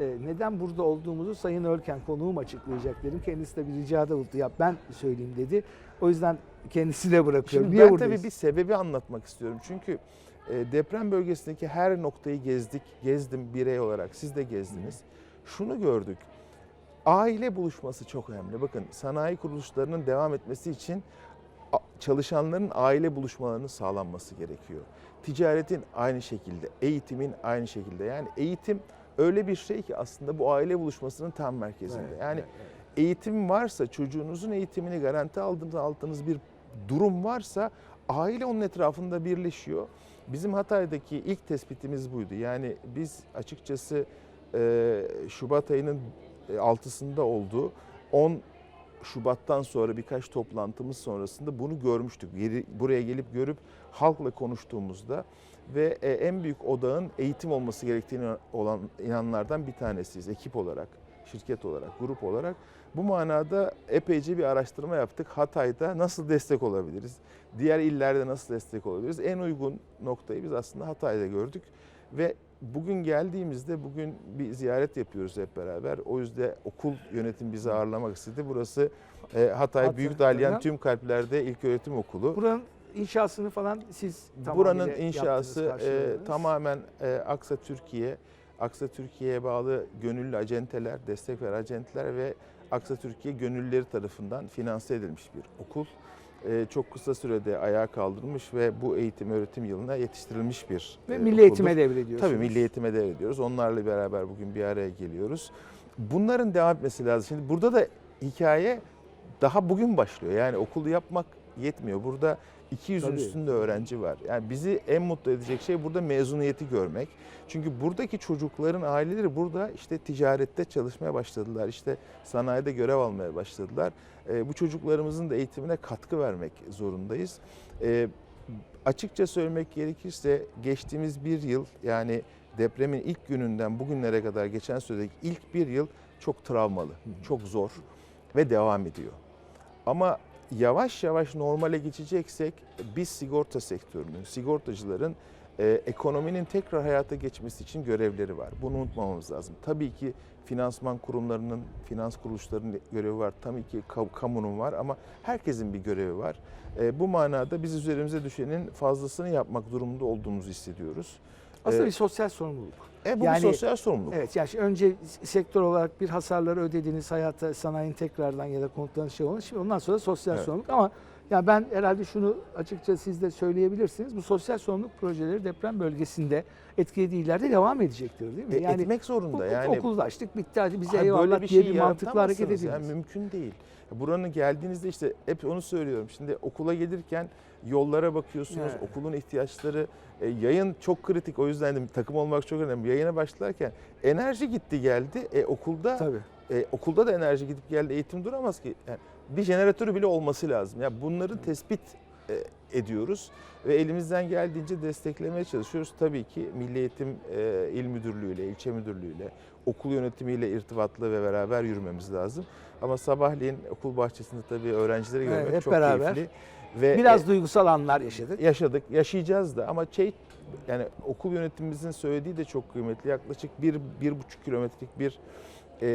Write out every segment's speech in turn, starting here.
e, neden burada olduğumuzu Sayın Örken konuğum açıklayacak dedim. Kendisi de bir ricada bulundu. Ya ben söyleyeyim dedi. O yüzden kendisine bırakıyorum. Şimdi Niye ben buradayız? tabii bir sebebi anlatmak istiyorum. Çünkü e, deprem bölgesindeki her noktayı gezdik, gezdim birey olarak. Siz de gezdiniz. Şunu gördük. Aile buluşması çok önemli. Bakın sanayi kuruluşlarının devam etmesi için çalışanların aile buluşmalarının sağlanması gerekiyor. Ticaretin aynı şekilde, eğitimin aynı şekilde. Yani eğitim öyle bir şey ki aslında bu aile buluşmasının tam merkezinde. Evet, yani evet, evet. eğitim varsa çocuğunuzun eğitimini garanti aldığınız aldığınız bir durum varsa aile onun etrafında birleşiyor. Bizim Hatay'daki ilk tespitimiz buydu. Yani biz açıkçası e, Şubat ayının e, 6'sında oldu. 10 Şubat'tan sonra birkaç toplantımız sonrasında bunu görmüştük. Buraya gelip görüp halkla konuştuğumuzda ve e, en büyük odağın eğitim olması gerektiğini olan inanlardan bir tanesiyiz ekip olarak, şirket olarak, grup olarak. Bu manada epeyce bir araştırma yaptık. Hatay'da nasıl destek olabiliriz? Diğer illerde nasıl destek olabiliriz? En uygun noktayı biz aslında Hatay'da gördük ve bugün geldiğimizde bugün bir ziyaret yapıyoruz hep beraber. O yüzden okul yönetim bizi ağırlamak istedi. Burası e, Hatay Hatay, Büyük Dalyan. Tüm Kalplerde İlköğretim Okulu. Buranın inşasını falan siz Buranın tamamıyla inşası e, tamamen e, Aksa Türkiye, Aksa Türkiye'ye bağlı gönüllü acenteler, destek veren acenteler ve Aksa Türkiye gönüllüleri tarafından finanse edilmiş bir okul. E, çok kısa sürede ayağa kaldırılmış ve bu eğitim öğretim yılına yetiştirilmiş bir Ve e, milli eğitime devrediyorsunuz. Tabii milli eğitime devrediyoruz. Onlarla beraber bugün bir araya geliyoruz. Bunların devam etmesi lazım. Şimdi burada da hikaye daha bugün başlıyor. Yani okulu yapmak yetmiyor. Burada 200'ün Tabii. üstünde öğrenci var. Yani bizi en mutlu edecek şey burada mezuniyeti görmek. Çünkü buradaki çocukların aileleri burada işte ticarette çalışmaya başladılar. İşte sanayide görev almaya başladılar. Ee, bu çocuklarımızın da eğitimine katkı vermek zorundayız. Ee, açıkça söylemek gerekirse geçtiğimiz bir yıl yani depremin ilk gününden bugünlere kadar geçen süredeki ilk bir yıl çok travmalı, çok zor ve devam ediyor. Ama yavaş yavaş normale geçeceksek biz sigorta sektörünün, sigortacıların e, ekonominin tekrar hayata geçmesi için görevleri var. Bunu unutmamamız lazım. Tabii ki finansman kurumlarının, finans kuruluşlarının görevi var. Tabii ki ka- kamunun var ama herkesin bir görevi var. E, bu manada biz üzerimize düşenin fazlasını yapmak durumunda olduğumuzu hissediyoruz. Aslında E, bir sosyal sorumluluk. E, bu Yani- bir sosyal sorumluluk. Evet yani önce sektör olarak bir hasarları ödediğiniz hayata sanayinin tekrardan ya da konutların şey olmuş. Şimdi ondan sonra sosyal Evet. sorumluluk ama ya ben herhalde şunu açıkça siz de söyleyebilirsiniz. Bu sosyal sorumluluk projeleri deprem bölgesinde etkilediği illerde devam edecektir değil mi? E, etmek zorunda. yani okulda açtık bitti hadi bize Hayır, eyvallah böyle bir diye şey bir mantıklı hareket ediniz. Yani mümkün değil. Buranın geldiğinizde işte hep onu söylüyorum. Şimdi okula gelirken yollara bakıyorsunuz. Evet. Okulun ihtiyaçları e, yayın çok kritik. O yüzden de takım olmak çok önemli. Yayına başlarken enerji gitti geldi. E, okulda Tabii. e, okulda da enerji gidip geldi. Eğitim duramaz ki. Yani bir jeneratörü bile olması lazım. Ya bunları tespit e, ediyoruz ve elimizden geldiğince desteklemeye çalışıyoruz. Tabii ki Milli Eğitim e, İl Müdürlüğü'yle, ilçe müdürlüğüyle, okul yönetimiyle irtibatlı ve beraber yürümemiz lazım. Ama sabahleyin okul bahçesinde tabii öğrencileri Evet, görmek hep çok beraber. keyifli. Ve Biraz e, duygusal anlar yaşadık. yaşadık, yaşayacağız da ama şey yani okul yönetimimizin söylediği de çok kıymetli. Yaklaşık bir, bir buçuk kilometrelik bir e,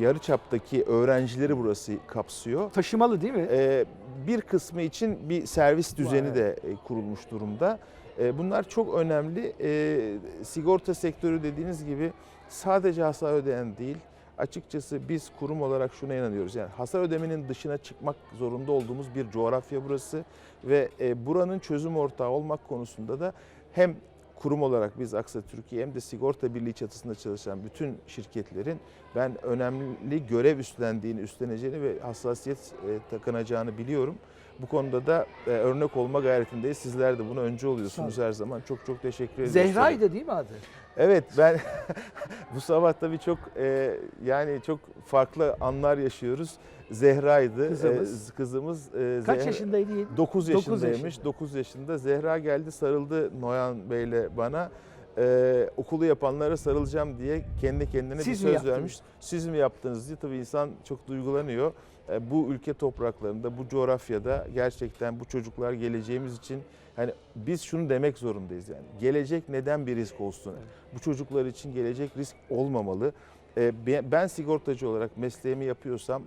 yarı çaptaki öğrencileri burası kapsıyor. Taşımalı değil mi? E, bir kısmı için bir servis düzeni Vay. de e, kurulmuş durumda. E, bunlar çok önemli. E, sigorta sektörü dediğiniz gibi sadece hasar ödeyen değil. Açıkçası biz kurum olarak şuna inanıyoruz. Yani hasar ödemenin dışına çıkmak zorunda olduğumuz bir coğrafya burası ve e, buranın çözüm ortağı olmak konusunda da hem kurum olarak biz Aksa Türkiye hem de sigorta birliği çatısında çalışan bütün şirketlerin ben önemli görev üstlendiğini, üstleneceğini ve hassasiyet e, takınacağını biliyorum. Bu konuda da e, örnek olma gayretindeyiz. Sizler de buna öncü oluyorsunuz her zaman. Çok çok teşekkür ediyorum. Zehra'ydı değil mi adı? Evet ben bu sabah tabii çok e, yani çok farklı anlar yaşıyoruz. Zehra'ydı. Kızımız. E, kızımız e, Kaç Zehra- yaşındaydı? 9 Dokuz yaşındaymış. yaşında. 9 yaşında. Zehra geldi sarıldı Noyan Bey'le bana. Ee, okulu yapanlara sarılacağım diye kendi kendine Siz bir mi söz yaptınız? vermiş. Siz mi yaptınız diye tabii insan çok duygulanıyor. Ee, bu ülke topraklarında, bu coğrafyada gerçekten bu çocuklar geleceğimiz için hani biz şunu demek zorundayız yani. Gelecek neden bir risk olsun? Bu çocuklar için gelecek risk olmamalı. E, be- ben sigortacı olarak mesleğimi yapıyorsam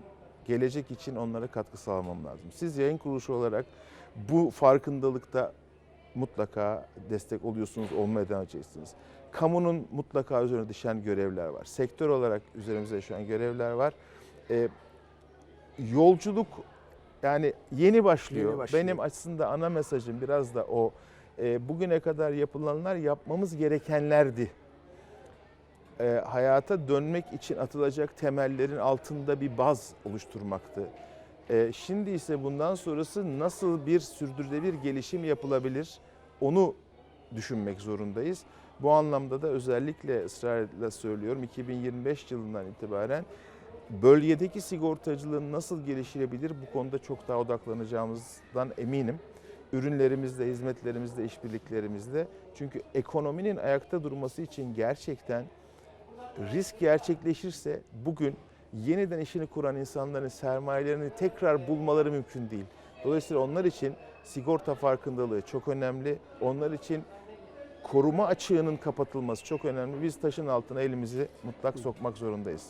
gelecek için onlara katkı sağlamam lazım. Siz yayın kuruluşu olarak bu farkındalıkta mutlaka destek oluyorsunuz, olmaya devam edeceksiniz. Kamunun mutlaka üzerine düşen görevler var. Sektör olarak üzerimize düşen görevler var. E, yolculuk yani yeni başlıyor. Yeni başlıyor. Benim aslında ana mesajım biraz da o. E, bugüne kadar yapılanlar yapmamız gerekenlerdi. E, hayata dönmek için atılacak temellerin altında bir baz oluşturmaktı. E, şimdi ise bundan sonrası nasıl bir sürdürülebilir gelişim yapılabilir onu düşünmek zorundayız. Bu anlamda da özellikle ısrarla söylüyorum 2025 yılından itibaren bölgedeki sigortacılığın nasıl geliştirebilir bu konuda çok daha odaklanacağımızdan eminim. Ürünlerimizde, hizmetlerimizde, işbirliklerimizde. Çünkü ekonominin ayakta durması için gerçekten risk gerçekleşirse bugün yeniden işini kuran insanların sermayelerini tekrar bulmaları mümkün değil. Dolayısıyla onlar için sigorta farkındalığı çok önemli. Onlar için koruma açığının kapatılması çok önemli. Biz taşın altına elimizi mutlak sokmak zorundayız.